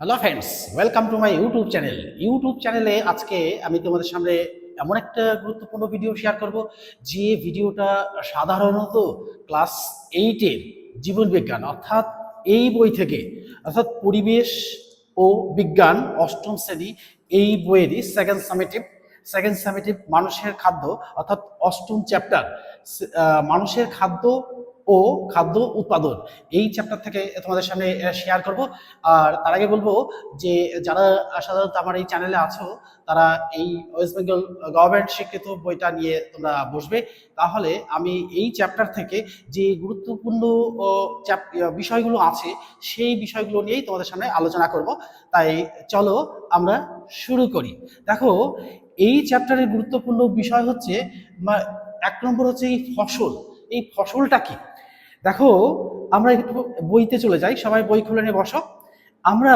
Hello friends welcome to my YouTube channel YouTube চ্যানেলে আজকে আমি তোমাদের সামনে এমন একটা গুরুত্বপূর্ণ ভিডিও শেয়ার করব, যে ভিডিওটা সাধারণত ক্লাস এইটের জীবন বিজ্ঞান, অর্থাৎ এই বই থেকে, অর্থাৎ পরিবেশ ও বিজ্ঞান, অষ্টম শ্রেণি, এই বইয়েরই সেকেন্ড সামেটিভ সেকেন্ড সামেটিভ মানুষের খাদ্য, অর্থাৎ অষ্টম চ্যাপ্টার মানুষের খাদ্য ও খাদ্য উৎপাদন। এই চ্যাপ্টার থেকে তোমাদের সামনে শেয়ার করব। আর তার আগে বলব যে, যারা সাধারণত আমার এই চ্যানেলে আছো, তারা এই ওয়েস্ট বেঙ্গল গভর্নমেন্ট স্বীকৃত বইটা নিয়ে তোমরা বসবে। তাহলে আমি এই চ্যাপ্টার থেকে যে গুরুত্বপূর্ণ বিষয়গুলো আছে, সেই বিষয়গুলো নিয়েই তোমাদের সামনে আলোচনা করব। তাই চলো আমরা শুরু করি। দেখো, এই চ্যাপ্টারের গুরুত্বপূর্ণ বিষয় হচ্ছে এক নম্বর হচ্ছে এই ফসল। এই ফসলটা কি? দেখো, আমরা একটু বইতে চলে যাই, সবাই বই খুলে নিয়ে বসো। আমরা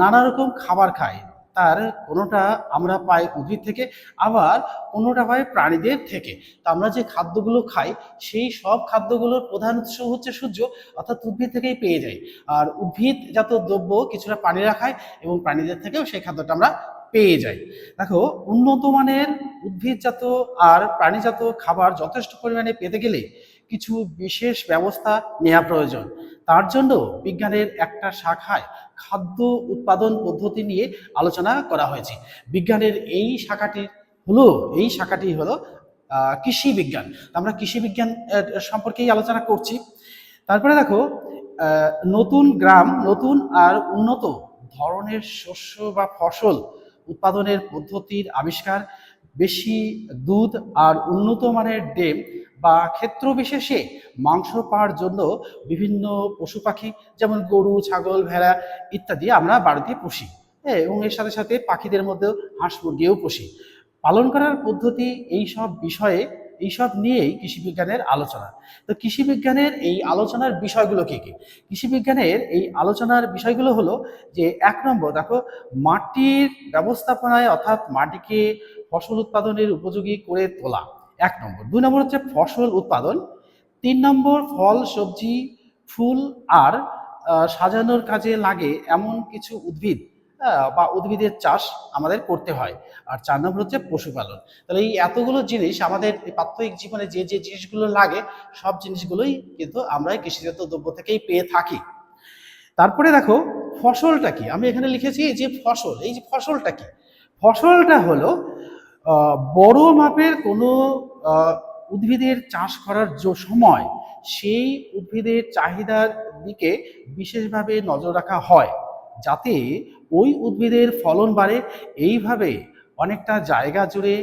নানা রকম খাবার খাই, তার কোনোটা আমরা পাই উদ্ভিদ থেকে, আবার কোনোটা পাই প্রাণীদের থেকে। তো আমরা যে খাদ্যগুলো খাই, সেই সব খাদ্যগুলোর প্রধান উৎস হচ্ছে সূর্য, অর্থাৎ উদ্ভিদ থেকেই পেয়ে যাই। আর উদ্ভিদজাত দ্রব্য কিছুটা প্রাণীরা খায় এবং প্রাণীদের থেকেও সেই খাদ্যটা আমরা পেয়ে যাই। দেখো, উন্নত মানের উদ্ভিদজাত আর প্রাণীজাত খাবার যথেষ্ট পরিমাণে পেতে গেলে কিছু বিশেষ ব্যবস্থা নেওয়া প্রয়োজন। তার জন্য বিজ্ঞানের একটা শাখায় খাদ্য উৎপাদন পদ্ধতি নিয়ে আলোচনা করা হয়েছে। বিজ্ঞানের এই শাখাটি হলো, এই শাখাটি হলো কৃষি বিজ্ঞান। আমরা কৃষি বিজ্ঞান সম্পর্কেই আলোচনা করছি। তারপরে দেখো নতুন গ্রাম, নতুন আর উন্নত ধরনের শস্য বা ফসল উৎপাদনের পদ্ধতির আবিষ্কার, বেশি দুধ আর উন্নত মানের ডেম বা ক্ষেত্র বিশেষে মাংস পাওয়ার জন্য বিভিন্ন পশু পাখি, যেমন গরু, ছাগল, ভেড়া ইত্যাদি আমরা বাড়িতে পুষি। হ্যাঁ এবং এর সাথে সাথে পাখিদের মধ্যেও হাঁস মুরগিও পুষি। পালন করার পদ্ধতি এই সব বিষয়ে এইসব নিয়েই কৃষি বিজ্ঞানের আলোচনা। তো কৃষি বিজ্ঞানের এই আলোচনার বিষয়গুলো কি কী? কৃষি বিজ্ঞানের এই আলোচনার বিষয়গুলো হলো যে, এক নম্বর দেখো, মাটির ব্যবস্থাপনায় অর্থাৎ মাটিকে ফসল উৎপাদনের উপযোগী করে তোলা। এক নম্বর। দুই নম্বর হচ্ছে ফসল উৎপাদন। তিন নম্বর, ফল, সবজি, ফুল আর সাজানোর কাজে লাগে এমন কিছু উদ্ভিদ বা উদ্ভিদের চাষ আমাদের করতে হয়। আর চার নম্বর হচ্ছে পশুপালন। তাহলে এই এতগুলো জিনিস আমাদের প্রাত্যহিক জীবনে যে যে জিনিসগুলো লাগে, সব জিনিসগুলোই কিন্তু আমরা কৃষিজাত দ্রব্য থেকেই পেয়ে থাকি। তারপরে দেখো, ফসলটা কি? আমি এখানে লিখেছি যে ফসল। এই যে ফসলটা কি? ফসলটা হলো বড় মাপের কোনো উদ্ভিদের চাষ করার যে সময়, সেই উদ্ভিদের চাহিদার দিকে বিশেষভাবে নজর রাখা হয়, যাতে ওই উদ্ভিদের ফলন বাড়ে। এইভাবে অনেকটা জায়গা জুড়ে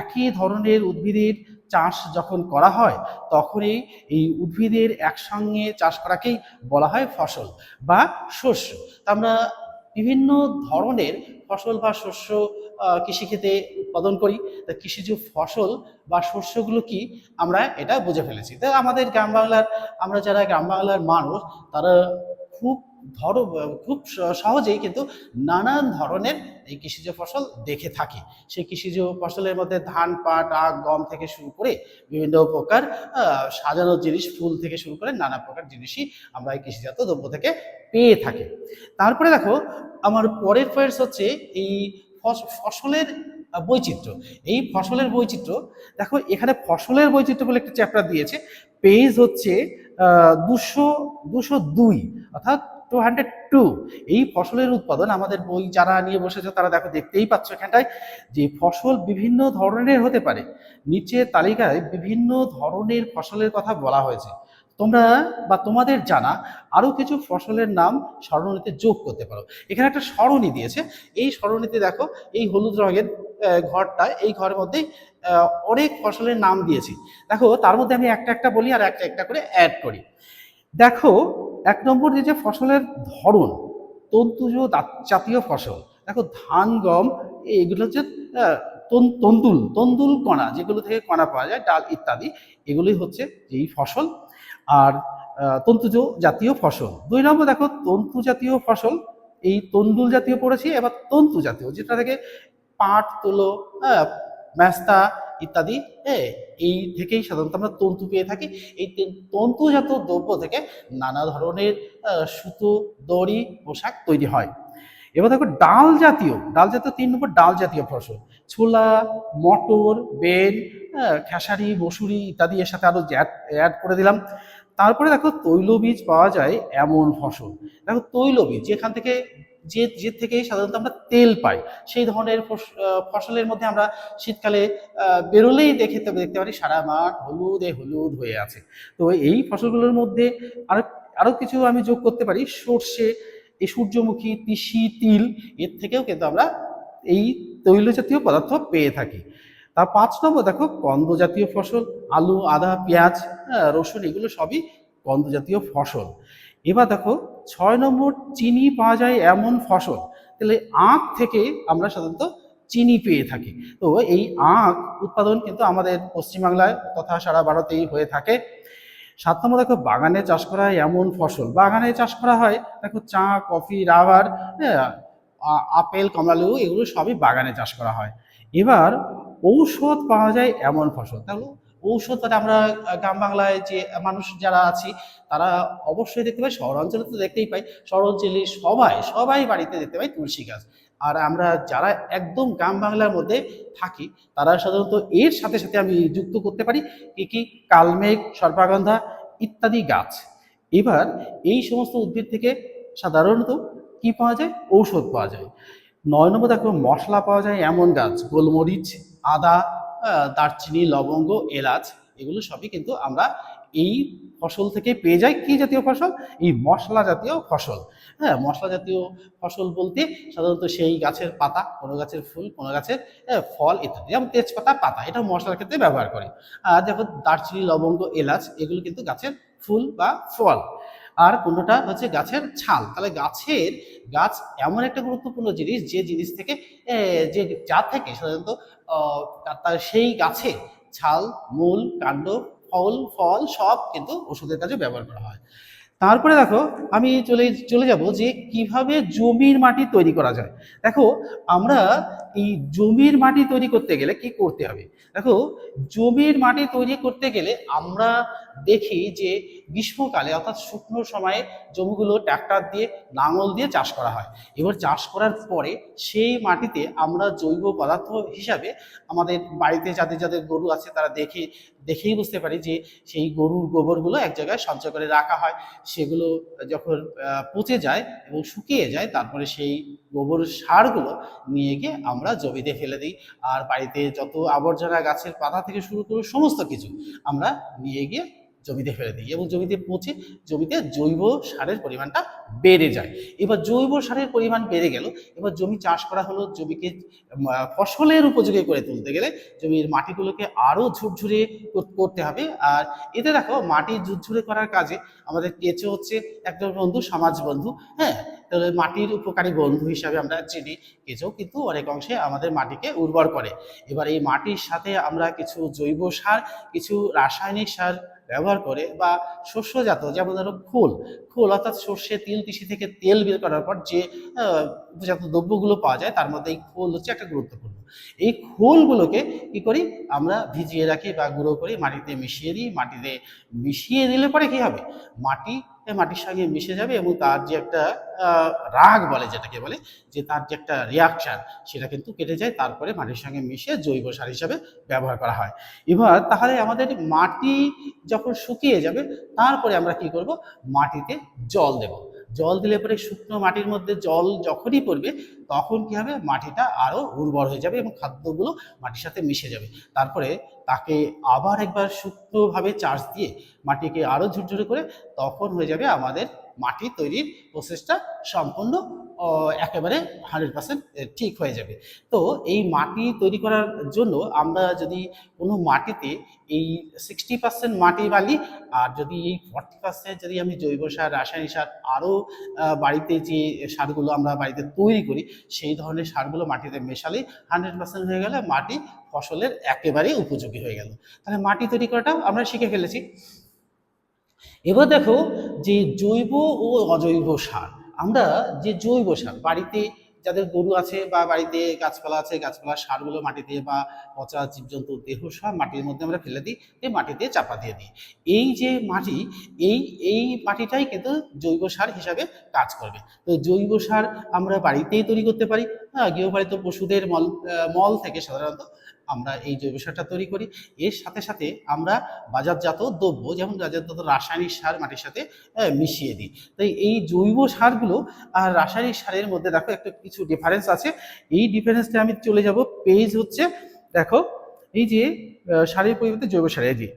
একই ধরনের উদ্ভিদের চাষ যখন করা হয়, তখনই এই উদ্ভিদের একসঙ্গে চাষ করাকেই বলা হয় ফসল বা শস্য। আমরা বিভিন্ন ধরনের ফসল বা শস্য আহ, কৃষিক্ষেত্রে উৎপাদন করি। তা কৃষিজ ফসল বা শস্যগুলো কি আমরা এটা বুঝে ফেলেছি। তো আমাদের গ্রাম বাংলার আমরা যারা গ্রাম বাংলার মানুষ তারা খুব ধর খুব সহজেই কিন্তু নানান ধরনের এই কৃষিজ ফসল দেখে থাকি। সেই কৃষিজ ফসলের মধ্যে ধান পাট আখ গম থেকে শুরু করে বিভিন্ন প্রকার আহ, সাজানোর জিনিস ফুল থেকে শুরু করে নানা প্রকার জিনিসই আমরা এই কৃষিজাত দ্রব্য থেকে পেয়ে থাকি। তারপরে দেখো আমার পরের পয়েন্টস হচ্ছে এই ফসলের বৈচিত্র্য। এই ফসলের বৈচিত্র্য, দেখো এখানে ফসলের বৈচিত্র্য বলে একটা চ্যাপ্টার দিয়েছে। পেজ হচ্ছে দুশো দুশো দুই, অর্থাৎ টু হান্ড্রেড টু এই ফসলের উৎপাদন আমাদের বই যারা নিয়ে বসেছে তারা দেখো দেখতেই পাচ্ছ এখানটায় যে ফসল বিভিন্ন ধরনের হতে পারে। নিচে তালিকায় বিভিন্ন ধরনের ফসলের কথা বলা হয়েছে। তোমরা বা তোমাদের জানা আরও কিছু ফসলের নাম স্মরণীতে যোগ করতে পারো। এখানে একটা স্মরণী দিয়েছে। এই সরণিতে দেখো, এই হলুদ রঙের ঘরটা, এই ঘরের মধ্যে অনেক ফসলের নাম দিয়েছি। দেখো, তার মধ্যে আমি একটা একটা বলি আর একটা একটা করে অ্যাড করি। দেখো, এক নম্বর যে ফসলের ধরন, তন্তুজ জাতীয় ফসল। দেখো, ধান, গম, এগুলো হচ্ছে তন্তুল তন্তুল কণা, যেগুলো থেকে কণা পাওয়া যায়, ডাল ইত্যাদি, এগুলোই হচ্ছে এই ফসল। আর তন্তুজ জাতীয় ফসল। দুই নম্বর দেখো তন্তু জাতীয় ফসল এই তন্দুল জাতীয় পড়েছি এবার তন্তু জাতীয় যেটা থেকে পাট তুলো হ্যাঁ ম্যাস্তা ইত্যাদি হ্যাঁ এই থেকেই সাধারণত আমরা তন্তু পেয়ে থাকি। এই তন্তুজাত দ্রব্য থেকে নানা ধরনের সুতো দড়ি পোশাক তৈরি হয়। এবার দেখো ডাল জাতীয় ডাল জাতীয় তিন নম্বর ডাল জাতীয় ফসল ছোলা মটর বেল হ্যাঁ, খেসারি মসুরি ইত্যাদি এর সাথে আরও অ্যাড করে দিলাম। তারপরে দেখো তৈলবীজ পাওয়া যায় এমন ফসল। দেখো তৈলবীজ, যেখান থেকে যে যে থেকে সাধারণত আমরা তেল পাই, সেই ধরনের ফস- ফসলের মধ্যে আমরা শীতকালে বেরোলেই দেখে, দেখতে পারি সারা মাঠ হলুদে হলুদ হয়ে আছে। তো এই ফসলগুলোর মধ্যে আরও আরও কিছু আমি যোগ করতে পারি। সর্ষে, এই সূর্যমুখী, তিসি, তিল, এর থেকেও কিন্তু আমরা এই তৈল জাতীয় পদার্থ পেয়ে থাকি। তার পাঁচ নম্বর দেখো কন্দ জাতীয় ফসল আলু আদা পেঁয়াজ হ্যাঁ, রসুন এগুলো সবই কন্দ জাতীয় ফসল। এবার দেখো ছয় নম্বর চিনি পাওয়া যায় এমন ফসল তাহলে আখ থেকে আমরা সাধারণত চিনি পেয়ে থাকি। তো এই আখ উৎপাদন কিন্তু আমাদের পশ্চিমবাংলায় তথা সারা ভারতেই হয়ে থাকে। সাত নম্বর দেখো বাগানে চাষ করা হয় এমন ফসল। বাগানে চাষ করা হয় দেখো চা কফি রাবার হ্যাঁ, আপেল কমলালেবু এগুলো সবই বাগানে চাষ করা হয়। এবার ঔষধ পাওয়া যায় এমন ফসল। তাহলে ঔষধ আমরা গ্রাম বাংলায় যে মানুষ যারা আছি, তারা অবশ্যই দেখতে পাই শহরাঞ্চলে তো দেখতেই পাই, শহরাঞ্চলে সবাই সবাই বাড়িতে দেখতে পাই তুলসী গাছ। আর আমরা যারা একদম গ্রাম বাংলার মধ্যে থাকি, তারা সাধারণত এর সাথে সাথে আমি যুক্ত করতে পারি কি কি, কালমেঘ, সর্পাগন্ধা ইত্যাদি গাছ। এবার এই সমস্ত উদ্ভিদ থেকে সাধারণত কি পাওয়া যায়? ঔষধ পাওয়া যায়। নয় নম্বর দেখো, মশলা পাওয়া যায় এমন গাছ, গোলমরিচ আদা দারচিনি, লবঙ্গ, এলাচ, এগুলো সবই কিন্তু আমরা এই ফসল থেকে পেয়ে যাই। কি জাতীয় ফসল? এই মশলা জাতীয় ফসল। হ্যাঁ মশলা জাতীয় ফসল বলতে সাধারণত সেই গাছের পাতা, কোনো গাছের ফুল, কোনো গাছের ফল ইত্যাদি। যেমন তেজপাতা, পাতা, এটা মশলার ক্ষেত্রে ব্যবহার করে। আর দেখো, দারচিনি, লবঙ্গ, এলাচ, এগুলো কিন্তু গাছের ফুল বা ফল। আর কোনোটা? হচ্ছে গাছের ছাল। তাহলে গাছের গাছ এমন একটা গুরুত্বপূর্ণ জিনিস যে জিনিস থেকে যে যা থেকে সাধারণত তার- সেই গাছে ছাল, মূল, কাণ্ড, ফল ফল সব কিন্তু ওষুধের কাজে ব্যবহার করা হয়। তারপরে দেখো, আমি চলে চলে যাব যে কীভাবে জমির মাটি তৈরি করা যায়। দেখো, আমরা এই জমির মাটি তৈরি করতে গেলে কি করতে হবে? দেখো, জমির মাটি তৈরি করতে গেলে আমরা দেখি যে গ্রীষ্মকালে অর্থাৎ শুকনো সময়ে জমিগুলো ট্র্যাক্টর দিয়ে, লাঙল দিয়ে চাষ করা হয়। এবার চাষ করার পরে সেই মাটিতে আমরা জৈব পদার্থ হিসাবে আমাদের বাড়িতে যাদের যাদের গরু আছে তারা দেখে, দেখেই বুঝতে পারি যে সেই গরুর গোবরগুলো এক জায়গায় সঞ্চয় করে রাখা হয়। সেগুলো যখন পচে যায় এবং শুকিয়ে যায়, তারপরে সেই গোবর সারগুলো নিয়ে গিয়ে আমরা জমিতে ফেলে দিই। আর বাড়িতে যত আবর্জনা গাছের পাতা থেকে শুরু করে সমস্ত কিছু আমরা নিয়ে গিয়ে জমিতে ফেলে দিই এবং জমিতে পচে জমিতে জৈব সারের পরিমাণটা বেড়ে যায়। এবার জৈব সারের পরিমাণ বেড়ে গেল, এবার জমি চাষ করা হলো, জমিকে ফসলের উপযোগী করে তুলতে গেলে জমির মাটিগুলোকে আরও ঝুরঝুরে করতে হবে। আর এতে দেখো, মাটি ঝুরঝুরে করার কাজে আমাদের কেঁচো হচ্ছে একজন বন্ধু, সমাজ বন্ধু হ্যাঁ? তাহলে মাটির উপকারী বন্ধু হিসাবে আমরা চিনি কেঁচো কিন্তু অনেক অংশে আমাদের মাটিকে উর্বর করে। এবার এই মাটির সাথে আমরা কিছু জৈব সার, কিছু রাসায়নিক সার ব্যবহার করে বা শস্যজাত, যেমন ধরো খোল খোল অর্থাৎ সর্ষে, তিল, তিসি থেকে তেল বের করার পর যে উপজাত দ্রব্যগুলো পাওয়া যায়, তার মধ্যে এই খোল হচ্ছে একটা গুরুত্বপূর্ণ। এই খোলগুলোকে কি করি আমরা ভিজিয়ে রাখি বা গুঁড়ো করি, মাটিতে মিশিয়ে দিই। মাটিতে মিশিয়ে দিলে পরে কি হবে? মাটি মাটির সঙ্গে মিশে যাবে এবং তার যে একটা রাগ বলে যেটাকে বলে, যে তার যে একটা রিয়াকশান সেটা কিন্তু কেটে যায়, তারপরে মাটির সঙ্গে মিশে জৈব সার হিসাবে ব্যবহার করা হয়। এবার তাহলে আমাদের মাটি যখন শুকিয়ে যাবে, তারপরে আমরা কি করব? মাটিতে জল দেব। জল দিলে পরে শুকনো মাটির মধ্যে জল যখনই পড়বে, তখন কি হবে? মাটিটা আরও উর্বর হয়ে যাবে এবং খাদ্যগুলো মাটির সাথে মিশে যাবে। তারপরে তাকে আবার একবার শুকনোভাবে চার্জ দিয়ে মাটিকে আরও ঝুরঝুরে করে, তখন হয়ে যাবে আমাদের মাটি তৈরির প্রসেসটা সম্পূর্ণ একেবারে হান্ড্রেড পার্সেন্ট ঠিক হয়ে যাবে। তো এই মাটি তৈরি করার জন্য আমরা যদি কোনো মাটিতে এই সিক্সটি পার্সেন্ট মাটি বালি, আর যদি এই ফর্টি পার্সেন্ট যদি আমি জৈব সার, রাসায়নিক সার আরও বাড়িতে যে সারগুলো আমরা বাড়িতে তৈরি করি, সেই ধরনের সারগুলো মাটিতে মেশালে হান্ড্রেড পার্সেন্ট হয়ে গেলে মাটি ফসলের একেবারে উপযোগী হয়ে গেল। তাহলে মাটি তৈরি করাটা আমরা শিখে ফেলেছি। এবার দেখো যে জৈব ও অজৈব সার আমরা যে জৈব সার, বাড়িতে যাদের গরু আছে বা বাড়িতে গাছপালা আছে গাছপালা সারগুলো মাটিতে বা পচা জীবজন্তু, দেহ সব মাটির মধ্যে আমরা ফেলে দিই, দিয়ে মাটিতে চাপা দিয়ে দিই। এই যে মাটি, এই এই মাটিটাই কিন্তু জৈব সার হিসাবে কাজ করবে। তো জৈব সার আমরা বাড়িতেই তৈরি করতে পারি হ্যাঁ গৃহপালিত পশুদের মল মল থেকে সাধারণত আমরা এই জৈব সারটা তৈরি করি। এর সাথে সাথে আমরা বাজারজাত দ্রব্য, যেমন বাজারজাত রাসায়নিক সার মাটির সাথে মিশিয়ে দিই। তাই এই জৈব সারগুলো আর রাসায়নিক সারের মধ্যে দেখো একটা কিছু ডিফারেন্স আছে। এই ডিফারেন্সটা আমি চলে যাব। পেজ হচ্ছে, দেখো, এই যে সারের পরিবর্তে জৈব সার, এই যে,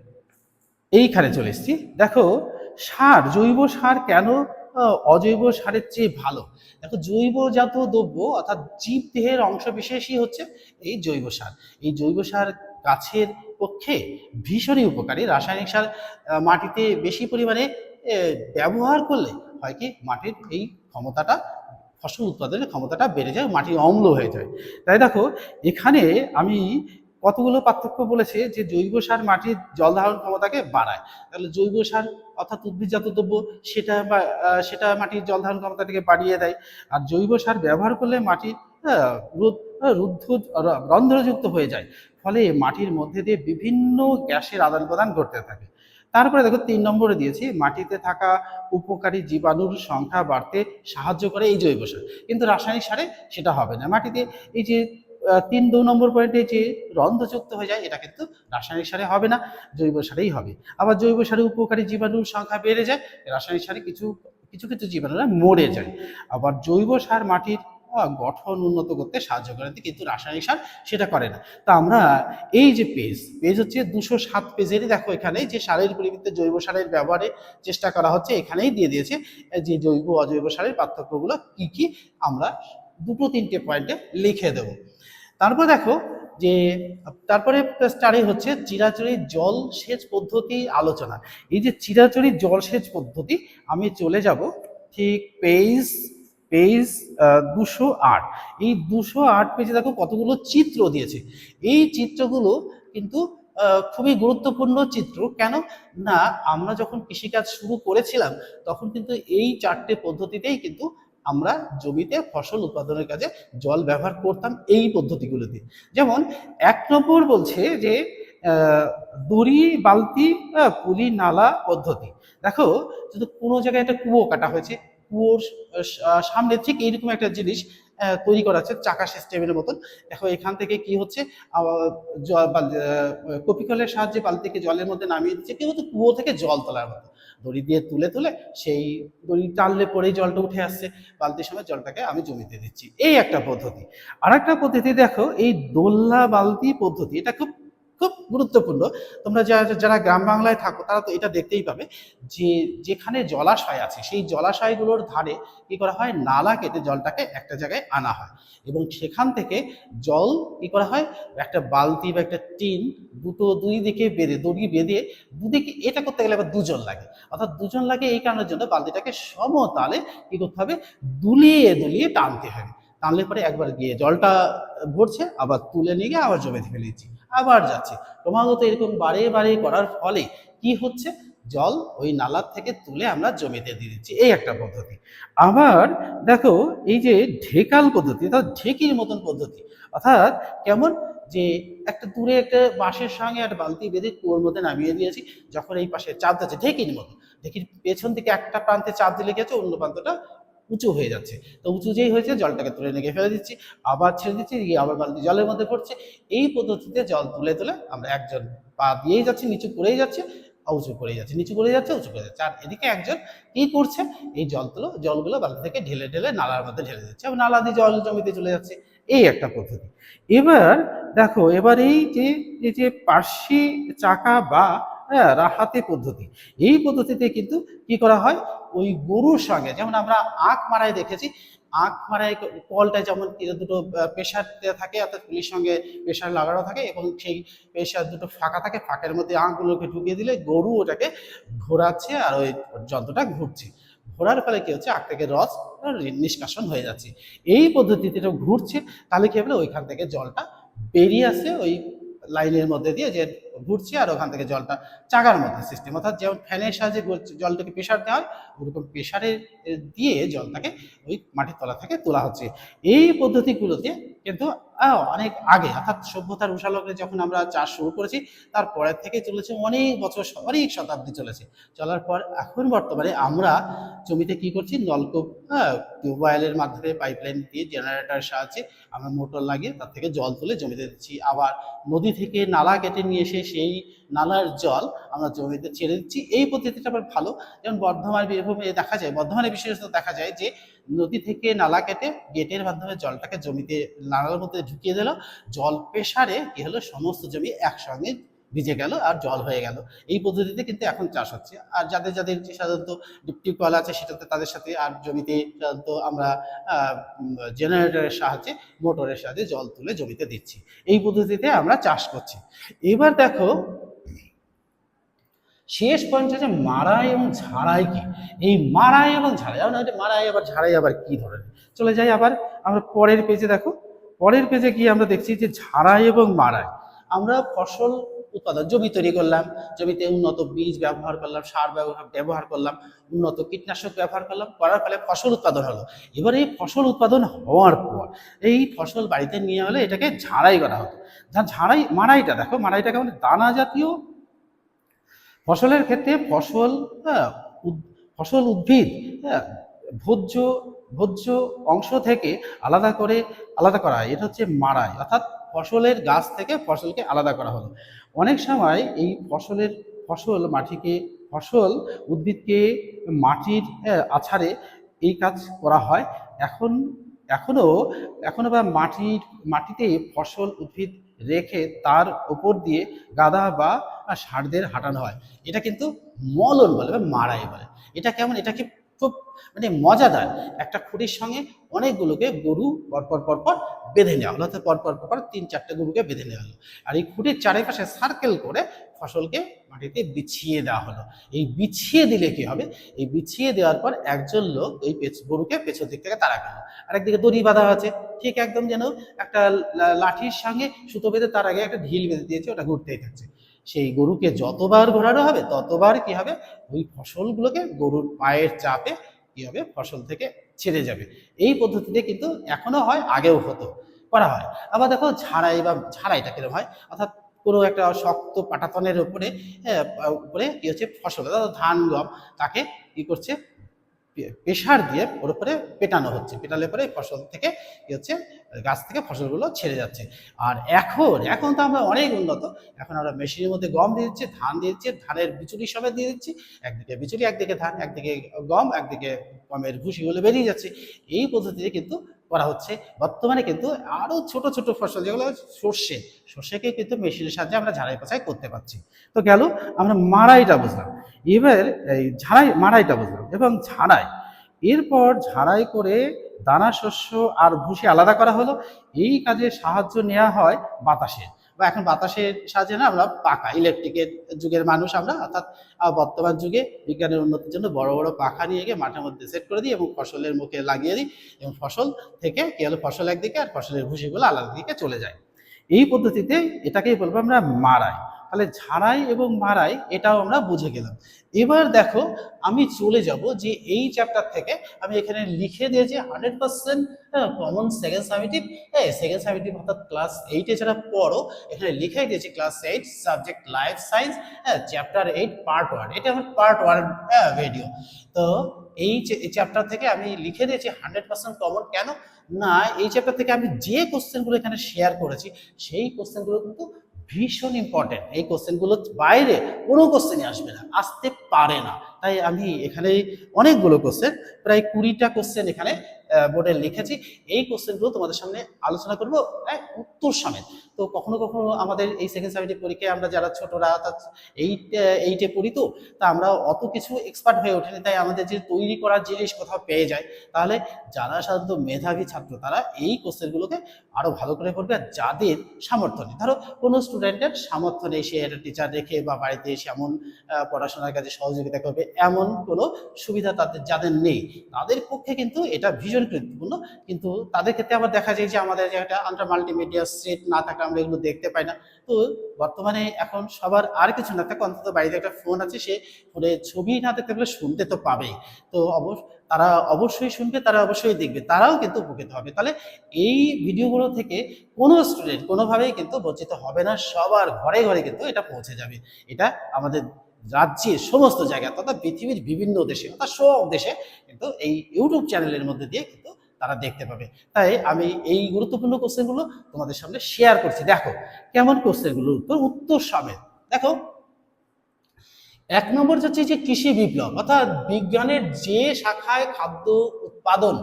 এইখানে চলে এসেছি। দেখো, সার, জৈব সার কেন অজৈব সারের চেয়ে ভালো। দেখো, জৈবজাত দ্রব্য অর্থাৎ জীব দেহের অংশ বিশেষই হচ্ছে এই জৈব সার। এই জৈব সার গাছের পক্ষে ভীষণই উপকারী। রাসায়নিক সার মাটিতে বেশি পরিমাণে ব্যবহার করলে হয় কি, মাটির এই ক্ষমতাটা, ফসল উৎপাদনের ক্ষমতাটা বেড়ে যায় মাটি অম্ল হয়ে যায়। তাই দেখো, এখানে আমি কতগুলো পার্থক্য বলেছে যে জৈব সার মাটির জল ধারণ ক্ষমতাকে বাড়ায়? তাহলে জৈব সার অর্থাৎ উদ্ভিদজাত দ্রব্য, সেটা বা সেটা মাটির জল ধারণ ক্ষমতাটাকে বাড়িয়ে দেয়। আর জৈব সার ব্যবহার করলে মাটি রুদ্ধ রন্ধ্রযুক্ত হয়ে যায়। ফলে মাটির মধ্যে দিয়ে বিভিন্ন গ্যাসের আদান প্রদান ঘটতে থাকে। তারপরে দেখো তিন নম্বরে দিয়েছি, মাটিতে থাকা উপকারী জীবাণুর সংখ্যা বাড়তে সাহায্য করে এই জৈব সার। কিন্তু রাসায়নিক সারে সেটা হবে না। মাটিতে এই যে তিন দু নম্বর পয়েন্টে যে রন্ধ্রযুক্ত হয়ে যায়, এটা কিন্তু রাসায়নিক সারে হবে না, জৈব সারেই হবে। আবার জৈব সারে উপকারী জীবাণুর সংখ্যা বেড়ে যায়, রাসায়নিক সারে কিছু কিছু কিছু জীবাণুরা মরে যায়। আবার জৈব সার মাটির গঠন উন্নত করতে সাহায্য করে, কিন্তু রাসায়নিক সার সেটা করে না। তা আমরা এই যে পেজ পেজ হচ্ছে দুশো সাত পেজেরই দেখো এখানে, যে সারের পরিবর্তে জৈব সারের ব্যবহারে চেষ্টা করা হচ্ছে, এখানেই দিয়ে দিয়েছে যে জৈব, অজৈব সারের পার্থক্যগুলো কি কি, আমরা দুটো তিনটে পয়েন্টে লিখে দেব। তারপর দেখো যে, তারপরে স্টারে হচ্ছে চিরাচরি জল সেচ পদ্ধতি আলোচনা। এই যে চিরাচরি জল সেচ পদ্ধতি, আমি চলে যাব ঠিক পেজ পেজ দুশো আট। এই দুশো আট পেজে দেখো কতগুলো চিত্র দিয়েছে। এই চিত্রগুলো কিন্তু খুবই গুরুত্বপূর্ণ চিত্র। কেন? না, আমরা যখন কৃষিকাজ শুরু করেছিলাম, তখন কিন্তু এই চারটে পদ্ধতিতেই কিন্তু আমরা জমিতে ফসল উৎপাদনের কাজে জল ব্যবহার করতাম এই পদ্ধতিগুলোতে। যেমন এক নম্বর বলছে যে দড়ি, বালতি পুলি, নালা পদ্ধতি। দেখো যদি কোনো জায়গায় একটা কুয়ো কাটা হয়েছে, কুয়োর সামনে ঠিক এইরকম একটা জিনিস তৈরি করা আছে, চাকা সিস্টেমের মতন। দেখো, এখান থেকে কি হচ্ছে কপিকলের সাহায্যে বালতিকে জলের মধ্যে নামিয়ে দিচ্ছে কেউ তো কুয়ো থেকে জল তোলার মতো। দড়ি দিয়ে তুলে তুলে সেই দড়ি টানলে পরেই জলটা উঠে আসছে। বালতির সময় জলটাকে আমি জমিতে দিচ্ছি। এই একটা পদ্ধতি। আর একটা পদ্ধতি দেখো, এই দোল্লা বালতি পদ্ধতি, এটা খুব খুব গুরুত্বপূর্ণ। তোমরা যারা যারা গ্রাম বাংলায় থাকো, তারা তো এটা দেখতেই পাবে যে, যেখানে জলাশয় আছে, সেই জলাশয়গুলোর ধারে কি করা হয়? নালা কেটে জলটাকে একটা জায়গায় আনা হয়। এবং সেখান থেকে জল কি করা হয়? একটা বালতি বা একটা টিন দুটো, দুই দিকে বেঁধে, দড়ি বেঁধে দুদিকে এটা করতে গেলে আবার দুজন লাগে। অর্থাৎ দুজন লাগে এই কারণের জন্য বালতিটাকে সমতালে কি করতে হবে? দুলিয়ে দুলিয়ে টানতে হবে। টানলে পরে একবার গিয়ে জলটা ভরছে, আবার তুলে নিয়ে গিয়ে আবার জমে ফেলে আবার যাচ্ছে। ক্রমাগত এরকম বারে বারে করার ফলে কি হচ্ছে? জল ওই নালার থেকে তুলে আমরা জমিতে দিয়ে দিচ্ছি। এই একটা পদ্ধতি। আবার দেখো, এই যে ঢেকাল পদ্ধতি, অর্থাৎ ঢেকির মতন পদ্ধতি, অর্থাৎ কেমন? যে একটা দূরে একটা বাঁশের সঙ্গে একটা বালতি বেঁধে কুয়োর মধ্যে নামিয়ে দিয়েছি, যখন এই পাশে চাপ যাচ্ছে ঢেকির মতো ঢেকির পেছন থেকে একটা প্রান্তে চাপ দিলে গেছে অন্য প্রান্তটা উঁচু হয়ে যাচ্ছে। তো উঁচু যেই হয়েছে, জলটাকে তুলে নিয়ে ফেলে দিচ্ছি, আবার ছেড়ে দিচ্ছি, গিয়ে আবার বালতি জলের মধ্যে পড়ছে এই পদ্ধতিতে জল তুলে তুলে আমরা একজন পা দিয়েই যাচ্ছি, নিচু করেই যাচ্ছে উঁচু করে যাচ্ছে, নিচু করে যাচ্ছে, উঁচু করে যাচ্ছে। আর এদিকে একজন কি করছে, এই জলগুলো জলগুলো বালতি থেকে ঢেলে ঢেলে নালার মধ্যে ঢেলে দিচ্ছে। এবং নালা দিয়ে জল জমিতে চলে যাচ্ছে। এই একটা পদ্ধতি। এবার দেখো, এবার এই যে এই যে চাকা বা হ্যাঁ, রাহাতে পদ্ধতি। এই পদ্ধতিতে কিন্তু কি করা হয়? ওই গরুর সঙ্গে যেমন আমরা আখ মারাই দেখেছি আখ মারাই কলটা যেমন দুটো প্রেশার থাকে অর্থাৎ পুলির সঙ্গে প্রেশার লাগানো থাকে এবং সেই প্রেশার দুটো ফাঁকা থাকে ফাঁকের মধ্যে আঁকগুলোকে ঢুকিয়ে দিলে গরু ওটাকে ঘোরাচ্ছে আর ওই যন্ত্রটা ঘুরছে। ঘোরার ফলে কি হচ্ছে? আখ থেকে রস নিষ্কাশন হয়ে যাচ্ছে। এই পদ্ধতিতে ঘুরছে তাহলে কি হবে? ওইখান থেকে জলটা বেরিয়ে আসে ওই লাইনের মধ্যে দিয়ে যে ঘুরছে আর ওখান থেকে জলটা চাকার মধ্যে সিস্টেম অর্থাৎ যেমন ফ্যানের সাহায্যে জলটাকে প্রেশার দেওয়া হয়, ওরকম প্রেশারে দিয়ে জলটাকে ওই মাটির তলা থেকে তোলা হচ্ছে। এই পদ্ধতিগুলোতে কিন্তু অনেক আগে, অর্থাৎ সভ্যতার উষালগ্নে যখন আমরা চাষ শুরু করেছি তারপরের থেকে চলেছে অনেক বছর অনেক শতাব্দী চলেছে। চলার পর এখন বর্তমানে আমরা জমিতে কি করছি? নলকূপ হ্যাঁ টিউবওয়েলের মাধ্যমে পাইপলাইন দিয়ে জেনারেটরের সাহায্যে আমরা মোটর লাগিয়ে তার থেকে জল তুলে জমিতে দিচ্ছি। আবার নদী থেকে নালা কেটে নিয়ে এসে সেই নালার জল আমরা জমিতে ছেড়ে দিচ্ছি। এই পদ্ধতিটা আবার ভালো। যেমন বর্ধমান বীরভূমে দেখা যায় বর্ধমানে বিশেষত দেখা যায় যে নদী থেকে নালা কেটে গেটের মাধ্যমে জলটাকে জমিতে, নালার মধ্যে ঢুকিয়ে দিল। জল প্রেসারে কি হলো? সমস্ত জমি একসঙ্গে ভিজে গেল আর জল হয়ে গেল। এই পদ্ধতিতে কিন্তু এখন চাষ হচ্ছে। আর যাদের যাদের যে সাধারণত কল আছে, সেটাতে তাদের সাথে আর জমিতে সাধারণত আমরা জেনারেটরের সাহায্যে মোটরের সাহায্যে জল তুলে জমিতে দিচ্ছি। এই পদ্ধতিতে আমরা চাষ করছি। এবার দেখো শেষ পয়েন্ট হচ্ছে মারাই এবং ঝাড়াই কি? এই মারাই এবং ঝাড়াই এটা মারাই, আবার ঝাড়াই আবার কি ধরনের? চলে যাই আবার, আমরা পরের পেজে দেখো। পরের পেজে গিয়ে আমরা দেখছি যে ঝাড়াই এবং মারাই। আমরা ফসল উৎপাদন, জমি তৈরি করলাম, জমিতে উন্নত বীজ ব্যবহার করলাম, সার ব্যবহার ব্যবহার করলাম, উন্নত কীটনাশক ব্যবহার করলাম, করার ফলে ফসল উৎপাদন হলো। এবার এই ফসল উৎপাদন হওয়ার পর, এই ফসল বাড়িতে নিয়ে হলে এটাকে ঝাড়াই করা হতো। ঝাড়াই, মারাইটা, দেখো মারাইটা কেমন, দানা জাতীয় ফসলের ক্ষেত্রে ফসল হ্যাঁ, ফসল উদ্ভিদ হ্যাঁ, ভোজ্য ভোজ্য অংশ থেকে আলাদা করে আলাদা করা হয়। এটা হচ্ছে মাড়াই। অর্থাৎ ফসলের গাছ থেকে ফসলকে আলাদা করা হলো। অনেক সময় এই ফসলের ফসল মাটিকে ফসল উদ্ভিদকে মাটির হ্যাঁ, আছাড়ে এই কাজ করা হয়। এখন এখনও এখনও বা মাটির মাটিতে ফসল উদ্ভিদ রেখে তার উপর দিয়ে গাদা বা ষাঁড়দের হাঁটানো হয়। এটা কিন্তু মলন বলে বা মারাই বলে। এটা কেমন? এটাকে খুব মানে মজাদার। একটা খুঁটির সঙ্গে অনেকগুলোকে গরু পরপর পরপর বেঁধে নেওয়া হলো। অর্থাৎ পরপর পরপর তিন চারটে গরুকে বেঁধে নেওয়া হলো। আর এই খুঁটির চারিপাশে সার্কেল করে ফসলকে মাটিতে বিছিয়ে দেওয়া হলো। এই বিছিয়ে দিলে কি হবে? এই বিছিয়ে দেওয়ার পর একজন লোক ওই গরুকে পেছন দিক থেকে তাড়া করল। আরেকদিকে দড়ি বাঁধা আছে ঠিক একদম যেন একটা লাঠির সঙ্গে সুতো বেঁধে তার আগে একটা ঢিল বেঁধে দিয়েছে, ওটা ঘুরতেই থাকছে। সেই গরুকে যতবার ঘোরানো হবে, ততবার কি হবে? ওই ফসলগুলোকে গরুর পায়ের চাপে কি হবে? ফসল থেকে ছেড়ে যাবে। এই পদ্ধতিতে কিন্তু এখনও হয়, আগেও হতো, করা হয়। আবার দেখো ঝাড়াই বা, ঝাড়াইটা কীরকম হয়? অর্থাৎ কোনো একটা শক্ত পাটাতনের উপরে হ্যাঁ, উপরে কী হচ্ছে ফসল অর্থাৎ ধান গম তাকে কি করছে প্রেশার দিয়ে ওর উপরে পেটানো হচ্ছে। পেটালে পরে ফসল থেকে কি হচ্ছে, গাছ থেকে ফসলগুলো ছেড়ে যাচ্ছে। আর এখন এখন তো আমরা অনেক উন্নত। এখন আমরা মেশিনের মধ্যে গম দিয়ে দিচ্ছি, ধান দিয়ে দিচ্ছি, ধানের বিচুলি সমেত দিয়ে দিচ্ছি। একদিকে বিচুলি, একদিকে ধান, একদিকে গম, একদিকে গমের ভুসিগুলো বেরিয়ে যাচ্ছে। এই পদ্ধতিতে কিন্তু করা হচ্ছে। বর্তমানে কিন্তু আরও ছোট ছোট ফসল, যেগুলো সর্ষে, সর্ষেকে কিন্তু মেশিনের সাহায্যে আমরা ঝাড়াই পোছাই করতে পারছি। তো গেল, আমরা মারাইটা বুঝলাম। এবার এই ঝাড়াই, মাড়াইটা বুঝলাম। এবং ঝাড়াই, এরপর ঝাড়াই করে দানা শস্য আর ভুসি আলাদা করা হলো। এই কাজে সাহায্য নেওয়া হয় বাতাসের বা এখন বাতাসের সাহায্যে না আমরা পাখা, ইলেকট্রিকের যুগের মানুষ আমরা, অর্থাৎ বর্তমান যুগে বিজ্ঞানের উন্নতির জন্য বড় বড় পাখা নিয়ে গিয়ে মাঠের মধ্যে সেট করে দিই এবং ফসলের মুখে লাগিয়ে দিই এবং ফসল থেকে কি হলো? ফসল একদিকে আর ফসলের ভুসিগুলো আলাদা দিকে চলে যায়। এই পদ্ধতিতে এটাকেই বলব আমরা মারাই তাহলে ঝাড়াই এবং মারাই এটাও আমরা বুঝে গেলাম। এবার দেখো আমি চলে যাব যে এই চ্যাপ্টার থেকে আমি এখানে লিখে দিয়েছি hundred percent common second summative হ্যাঁ সেকেন্ড সামিটিভ অর্থাৎ ক্লাস এইটে যারা পড়ো, এখানে লিখে দিয়েছি class eight subject life science হ্যাঁ চ্যাপ্টার এইট পার্ট ওয়ান এটা আমার পার্ট ওয়ান ভিডিও তো এই চ্যাপ্টার থেকে আমি লিখে দিয়েছি হান্ড্রেড পার্সেন্ট কমন কেন? না, এই চ্যাপ্টার থেকে আমি যে কোশ্চেনগুলো এখানে শেয়ার করেছি, সেই কোশ্চেনগুলো কিন্তু ভীষণ ইম্পর্টেন্ট এই কোশ্চেনগুলো বাইরে কোনো কোশ্চেনই আসবে না, আসতে পারে না। তাই আমি এখানে অনেকগুলো কোশ্চেন প্রায় কুড়িটা কোশ্চেন এখানে বোর্ডে লিখেছি। এই কোশ্চেনগুলো তোমাদের সামনে আলোচনা করব এক উত্তর সমেত। তো কখনো কখনো আমাদের এই সেকেন্ড সামিটিভ পরীক্ষায় আমরা যারা ছোটরা এইট এইটে পড়ি তো, তা আমরা অত কিছু এক্সপার্ট হয়ে ওঠেনি। তাই আমাদের যে তৈরি করার জিনিস কোথাও পেয়ে যায়। তাহলে যারা সাধারণত মেধাবী ছাত্র, তারা এই কোশ্চেনগুলোকে আরও ভালো করে পড়বে আর যাদের সামর্থ্য নেই। ধরো, কোনো স্টুডেন্টের সামর্থ্য নেই, সে একটা টিচার রেখে বা বাড়িতে এসে এমন পড়াশোনার কাজে সহযোগিতা করবে। এমন কোনো সুবিধা তাদের, যাদের নেই, তাদের পক্ষে কিন্তু এটা ভীষণ ভীষণ গুরুত্বপূর্ণ কিন্তু তাদের ক্ষেত্রে আবার দেখা যায় যে আমাদের যে একটা আন্ডার মাল্টিমিডিয়া সেট না থাকলে আমরা এগুলো দেখতে পাই না। তো বর্তমানে এখন সবার আর কিছু না থাকে, অন্তত বাড়িতে একটা ফোন আছে, সে ফোনে ছবি না দেখতে পেলে শুনতে তো পাবেই। তো অবশ্য তারা অবশ্যই শুনবে, তারা অবশ্যই দেখবে, তারাও কিন্তু উপকৃত হবে। তাহলে এই ভিডিওগুলো থেকে কোনো স্টুডেন্ট কোনোভাবেই কিন্তু বঞ্চিত হবে না, সবার ঘরে ঘরে কিন্তু এটা পৌঁছে যাবে। এটা আমাদের রাজ্যের সমস্ত জায়গায়, তথা পৃথিবীর বিভিন্ন দেশে অর্থাৎ সব দেশে কিন্তু এই ইউটিউব চ্যানেলের মধ্যে দিয়ে কিন্তু তারা দেখতে পাবে। তাই আমি এই গুরুত্বপূর্ণ কোশ্চেনগুলো তোমাদের সামনে শেয়ার করছি। দেখো, কেমন কোশ্চেনগুলোর উত্তর? উত্তর সমেত দেখো, এক নম্বর হচ্ছে যে কৃষি বিপ্লব, অর্থাৎ বিজ্ঞানের যে শাখায় খাদ্য উৎপাদন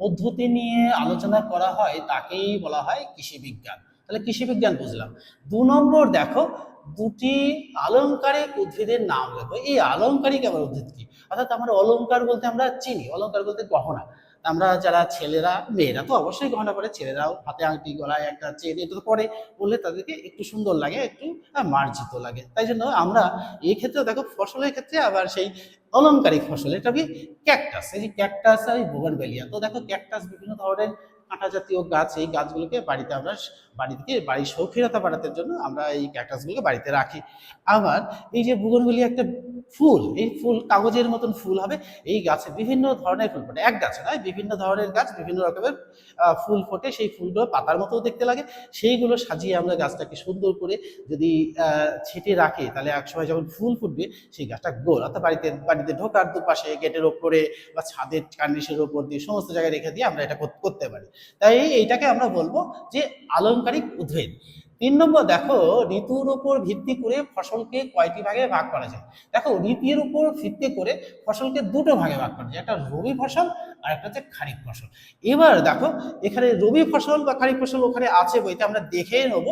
পদ্ধতি নিয়ে আলোচনা করা হয়, তাকেই বলা হয় কৃষি বিজ্ঞান। তাহলে কৃষি বিজ্ঞান বুঝলাম। দু নম্বর দেখো দুটি আলংকারিক উদ্ভিদের নাম লেখো। এই আলংকারিক আবার উদ্ভিদ কি? অর্থাৎ আমরা অলংকার বলতে আমরা চিনি অলংকার বলতে গহনা। আমরা যারা ছেলেরা, মেয়েরা তো অবশ্যই গহনা পরে, ছেলেরাও হাতে আংটি, গলায় একটা চেন এটা তো পরে। বললে তাদেরকে একটু সুন্দর লাগে, একটু মার্জিত লাগে। তাই জন্য আমরা এই ক্ষেত্রে দেখো, ফসলের ক্ষেত্রে আবার সেই অলংকারিক ফসল, এটা কি? ক্যাকটাস। এই যে ক্যাকটাস আর বোগানবেলিয়া তো দেখো, ক্যাকটাস বিভিন্ন ধরনের কাঁটা জাতীয় গাছ, এই গাছগুলোকে বাড়িতে আমরা বাড়ি থেকে বাড়ির শৌখিনতা বাড়াতে জন্য আমরা এই ক্যাকটাসগুলোকে বাড়িতে রাখি। আবার এই যে বুগনবেলিয়া একটা ফুল, এই ফুল কাগজের মতন ফুল হবে, এই গাছে বিভিন্ন ধরনের ফুল ফোটে। এক গাছে নয়, বিভিন্ন ধরনের গাছ, বিভিন্ন রকমের ফুল ফোটে। সেই ফুলগুলো পাতার মতো দেখতে লাগে। সেইগুলো সাজিয়ে আমরা গাছটাকে সুন্দর করে যদি ছিটে রাখি, তাহলে এক সময় যখন ফুল ফুটবে, সেই গাছটা গোল। অর্থাৎ বাড়িতে বাড়িতে ঢোকার দুপাশে, গেটের ওপরে বা ছাদের কার্নিশের ওপর দিয়ে সমস্ত জায়গায় রেখে দিয়ে আমরা এটা করতে পারি। তাই এইটাকে আমরা বলব যে আলংকারিক উদ্ভিদ। তিন নম্বর দেখো, ঋতুর উপর ভিত্তি করে ফসলকে কয়টি ভাগে ভাগ করা যায়? দেখো, ঋতুর উপর ভিত্তি করে ফসলকে দুটো ভাগে ভাগ করা যায়, একটা রবি ফসল আর একটা হচ্ছে খারিফ ফসল। এবার দেখো, এখানে রবি ফসল বা খারিফ ফসল ওখানে আছে বইতে আমরা দেখে নেব।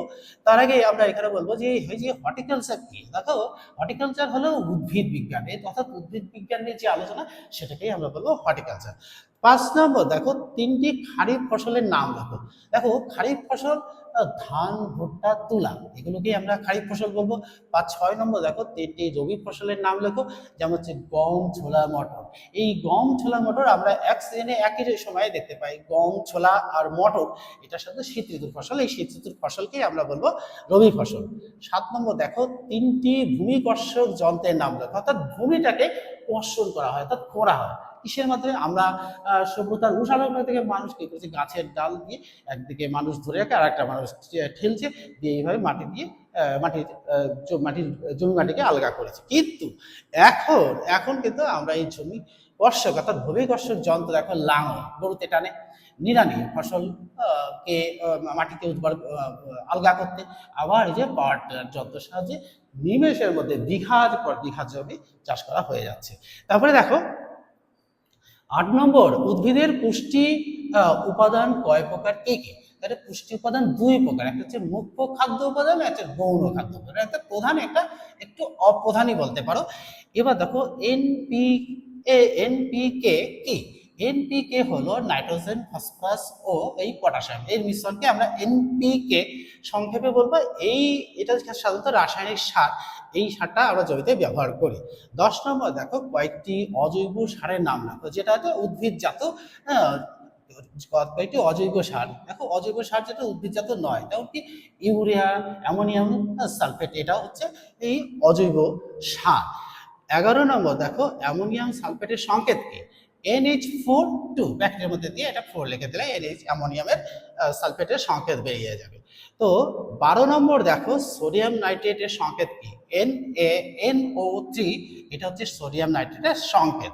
তার আগে আমরা এখানে বলব যে, এই যে হর্টিকালচার কি? দেখো, হর্টিকালচার হলো উদ্ভিদ বিজ্ঞান। এই অর্থাৎ উদ্ভিদ বিজ্ঞান নিয়ে যে আলোচনা, সেটাকেই আমরা বলব হর্টিকালচার। পাঁচ নম্বর দেখো, তিনটি খারিফ ফসলের নাম দেখো। দেখো, খারিফ ফসল ধান, ভুট্টা, তুলা, এগুলোকেই আমরা খারিফ ফসল বলব। বা ছয় নম্বর দেখো তিনটি রবি ফসলের নাম লেখো, যেমন হচ্ছে গম, ছোলা, মটর। এই গম, ছোলা, মটর আমরা এক সিজনে একই সময়ে দেখতে পাই। গম, ছোলা আর মটর, এটার সাথে শীত ঋতুর ফসল। এই শীত ঋতুর ফসলকেই আমরা বলব রবি ফসল। সাত নম্বর দেখো, তিনটি ভূমিকর্ষক যন্ত্রের নাম লেখো। অর্থাৎ ভূমিটাকে কর্ষণ করা হয়, অর্থাৎ খোঁড়া হয়। কিসের মাধ্যমে? আমরা সভ্যতার উষালগ্ন থেকে মানুষ কি করছে গাছের ডাল দিয়ে একদিকে মানুষ ধরে রাখে আর একটা মানুষ ঠেলছে দিয়ে এইভাবে মাটি দিয়ে মাটির মাটির জমি মাটিকে আলগা করেছে। কিন্তু এখন এখন কিন্তু আমরা এই জমি কর্ষক অর্থাৎ ভূমিকর্ষক যন্ত্র এখন লাঙল গরুতে টানে। নিরানি ফসল আহ, কে আহ, মাটিতে উর্বর আলগা করতে আবার এই যে পাওয়ার যন্ত্রের সাহায্যে নিমেষের মধ্যে বিঘার পর বিঘা জমি চাষ করা হয়ে যাচ্ছে। তারপরে দেখো আট নম্বর, উদ্ভিদের পুষ্টি উপাদান কয় প্রকার, কে কে? তাহলে পুষ্টি উপাদান দুই প্রকার, একটা হচ্ছে মুখ্য খাদ্য উপাদান, একটা গৌণ খাদ্য উপাদান। একটা প্রধান, একটা একটু অপ্রধানই বলতে পারো। এবার দেখো এনপি এ এনপিকে কি? এনপিকে হলো নাইট্রোজেন ফসফরাস ও এই পটাশিয়াম। এর মিশ্রণকে আমরা এনপিকে সংক্ষেপে বলব। এই এটা সাধারণত রাসায়নিক সার। এই সারটা আমরা জমিতে ব্যবহার করি। দশ নম্বর দেখো কয়েকটি অজৈব সারের নাম রাখো যেটা হচ্ছে উদ্ভিদজাত আহ, কয়েকটি অজৈব সার। দেখো অজৈব সার যেটা উদ্ভিদজাত নয় যেমন কি ইউরিয়া অ্যামোনিয়াম সালফেট এটা হচ্ছে এই অজৈব সার। এগারো নম্বর দেখো অ্যামোনিয়াম সালফেটের সংকেত কি? এনএইচ ফোর টু ব্যাকটেরিয়ার মধ্যে দিয়ে এটা ফোর লিখে দিলে এনএইচ অ্যামোনিয়ামের সালফেটের সংকেত বেরিয়ে যাবে। তো বারো নম্বর দেখো, সোডিয়াম নাইট্রেটের সংকেত কি? N A N O three এটা হচ্ছে সোডিয়াম নাইট্রেটের সংকেত।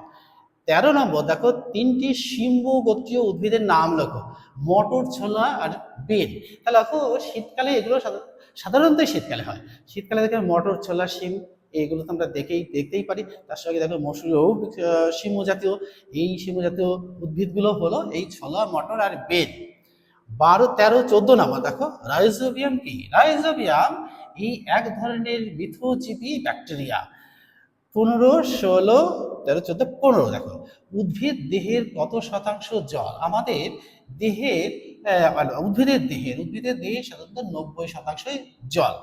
তেরো নম্বর দেখো, তিনটি শিম্ব গোত্রীয় উদ্ভিদের নাম লেখো, মটর, ছোলা আর বেল তাহলে দেখো, শীতকালে এগুলো সাধা- সাধারণত শীতকালে হয়। শীতকালে দেখে মটর, ছোলা শিম এগুলো তো আমরা দেখেই, দেখতেই পারি। তার সঙ্গে দেখো মসুরিও শিমু জাতীয়, এই শিমু জাতীয় উদ্ভিদগুলো হলো এই ছোলা, মটর আর বেল। বারো, তেরো, চোদ্দ নাম্বার দেখো, রাইজোবিয়াম কি? রাইজোবিয়াম এই এক ধরনের মিথোজীবী ব্যাকটেরিয়া। পনেরো, ষোলো, তেরো, চোদ্দ, পনেরো দেখো। উদ্ভিদ দেহের কত শতাংশ জল? আমাদের দেহের উদ্ভিদের দেহের, উদ্ভিদের দেহে সাধারণত নব্বই শতাংশই জল।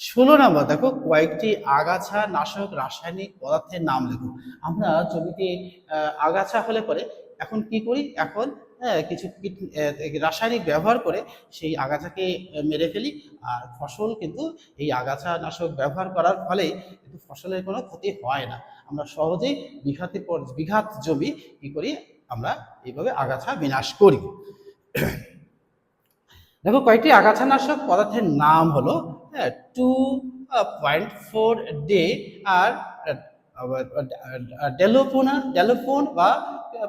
ষোলো নম্বর, দেখো কয়েকটি আগাছা নাশক রাসায়নিক পদার্থের নাম লেখো আমরা জমিতে আগাছা হলে পরে এখন কি করি? এখন কিছু কীট- রাসায়নিক ব্যবহার করে সেই আগাছাকে মেরে ফেলি। আর ফসল কিন্তু এই আগাছা নাশক ব্যবহার করার ফলে কিন্তু ফসলের কোনো ক্ষতি হয় না। আমরা সহজেই বিঘাতে পর, বিঘাত জমি কি করি? আমরা এইভাবে আগাছা বিনাশ করি। দেখো কয়েকটি আগাছানাশক পদার্থের নাম হলো টু পয়েন্ট ফোর ডে আর ডেলোফোনা ডেলোফোন বা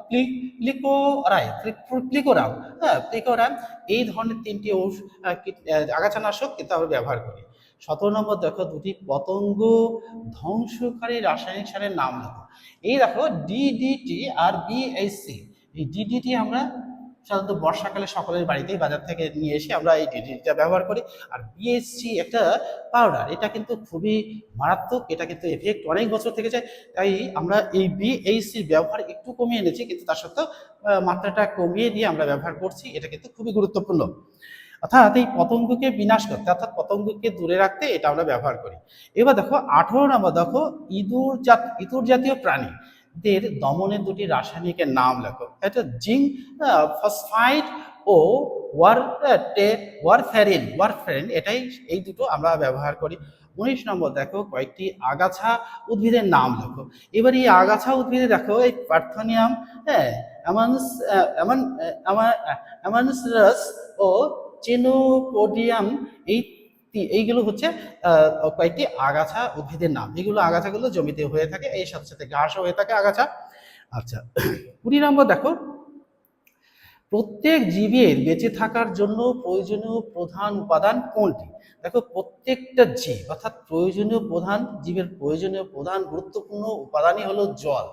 প্লিকোরাই প্লিকোরাম হ্যাঁ প্লিকোরাম এই ধরনের তিনটি আগাছানাশক কিন্তু আমরা ব্যবহার করি। সতেরো নম্বর দেখো, দুটি পতঙ্গ ধ্বংসকারী রাসায়নিক সারের নাম লেখো। এই দেখো ডিডিটি আর বিএসসি এই ডিডিটি আমরা সাধারণত বর্ষাকালে সকলের বাড়িতেই বাজার থেকে নিয়ে এসে আমরা এই ডিডিটিটা ব্যবহার করি। আর বিএসসি একটা পাউডার এটা কিন্তু খুবই মারাত্মক, এটা কিন্তু এফেক্ট অনেক বছর থেকে যায়। তাই আমরা এই বিএইচসির ব্যবহার একটু কমিয়ে এনেছি, কিন্তু তার সত্ত্বেও মাত্রাটা কমিয়ে দিয়ে আমরা ব্যবহার করছি, এটা কিন্তু খুবই গুরুত্বপূর্ণ। অর্থাৎ এই পতঙ্গকে বিনাশ করতে, অর্থাৎ পতঙ্গকে দূরে রাখতে এটা আমরা ব্যবহার করি। এবার দেখো, আঠারো নম্বর দেখো ইঁদুর জাত ইঁদুর জাতীয় প্রাণী। দের দমনের দুটি রাসায়নিকের নাম লেখো। এটা জিঙ্ক ফসফাইড ও ওয়ার টে ওয়ারফ্যারিন ওয়ারফ্যারিন এটাই এই দুটো আমরা ব্যবহার করি। উনিশ নম্বর দেখো, কয়েকটি আগাছা উদ্ভিদের নাম লেখো। এবার এই আগাছা উদ্ভিদে দেখো, এই পার্থনিয়াম হ্যাঁ অ্যামানস অ্যামান অ্যামানসরাস ও চেনোপোডিয়াম, এই এইগুলো হচ্ছে কয়েকটি আগাছা উদ্ভিদের নাম। এগুলো আগাছাগুলো জমিতে হয়ে থাকে এই সাথে সাথে ঘাসও হয়ে থাকে আগাছা। আচ্ছা কুড়ি নম্বর দেখো। প্রত্যেক জীবের বেঁচে থাকার জন্য প্রয়োজনীয় প্রধান উপাদান কোনটি? দেখো, প্রত্যেকটা জীব, অর্থাৎ প্রয়োজনীয় প্রধান, জীবের প্রয়োজনীয় প্রধান গুরুত্বপূর্ণ উপাদানই হলো জল।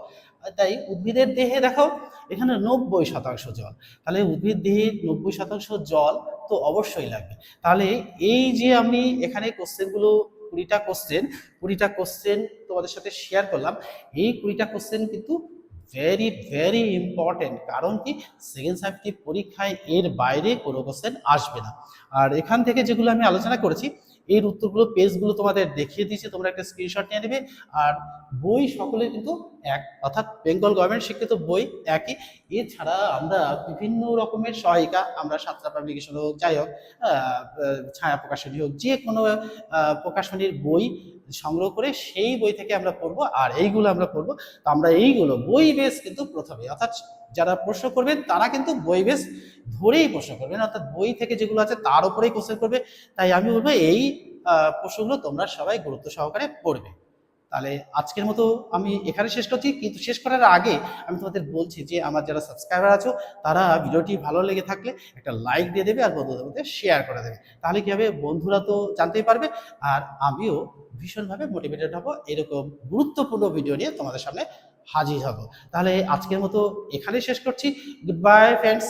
তাই উদ্ভিদের দেহে দেখো এখানে নব্বই শতাংশ জল। তাহলে উদ্ভিদ দেহে নব্বই শতাংশ জল তো অবশ্যই লাগবে। তাহলে এই যে আমি এখানে কোশ্চেনগুলো কুড়িটা কোশ্চেন কুড়িটা কোশ্চেন তোমাদের সাথে শেয়ার করলাম। এই কুড়িটা কোশ্চেন কিন্তু ভেরি ভেরি ইম্পর্টেন্ট কারণ কি? সেকেন্ড সাবজেক্টিভ পরীক্ষায় এর বাইরে কোনো কোশ্চেন আসবে না। আর এখান থেকে যেগুলো আমি আলোচনা করেছি এর উত্তরগুলো পেজগুলো তোমাদের দেখিয়ে দিয়েছি, তোমরা একটা স্ক্রিনশট নিয়ে নেবে। আর বই সকলের কিন্তু এক, অর্থাৎ বেঙ্গল গভর্নমেন্ট শিক্ষিত বই একই। এছাড়া আমরা বিভিন্ন রকমের সহায়িকা, আমরা সাতটা পাবলিকেশন হোক, যাই হোক ছায়া প্রকাশনী হোক, যে কোনো প্রকাশনীর বই সংগ্রহ করে সেই বই থেকে আমরা পড়ব, আর এইগুলো আমরা পড়ব। তো আমরা এইগুলো, বই বেস কিন্তু প্রথমে, অর্থাৎ যারা প্রশ্ন করবেন, তারা কিন্তু বই বেস ধরেই প্রশ্ন করবেন অর্থাৎ বই থেকে যেগুলো আছে তার উপরেই কোশ্চেন করবে। তাই আমি বলব এই প্রশ্নগুলো তোমরা সবাই গুরুত্ব সহকারে পড়বে। তাহলে আজকের মতো আমি এখানে শেষ করছি, কিন্তু শেষ করার আগে আমি তোমাদের বলছি যে, আমার যারা সাবস্ক্রাইবার আছো, তারা ভিডিওটি ভালো লেগে থাকলে একটা লাইক দিয়ে দেবে আর বন্ধুদের মধ্যে শেয়ার করে দেবে। তাহলে কি হবে? বন্ধুরা তো জানতেই পারবে। আর আমিও ভীষণভাবে মোটিভেটেড হব, এরকম গুরুত্বপূর্ণ ভিডিও নিয়ে তোমাদের সামনে হাজির হব। তাহলে আজকের মতো এখানেই শেষ করছি। Good bye friends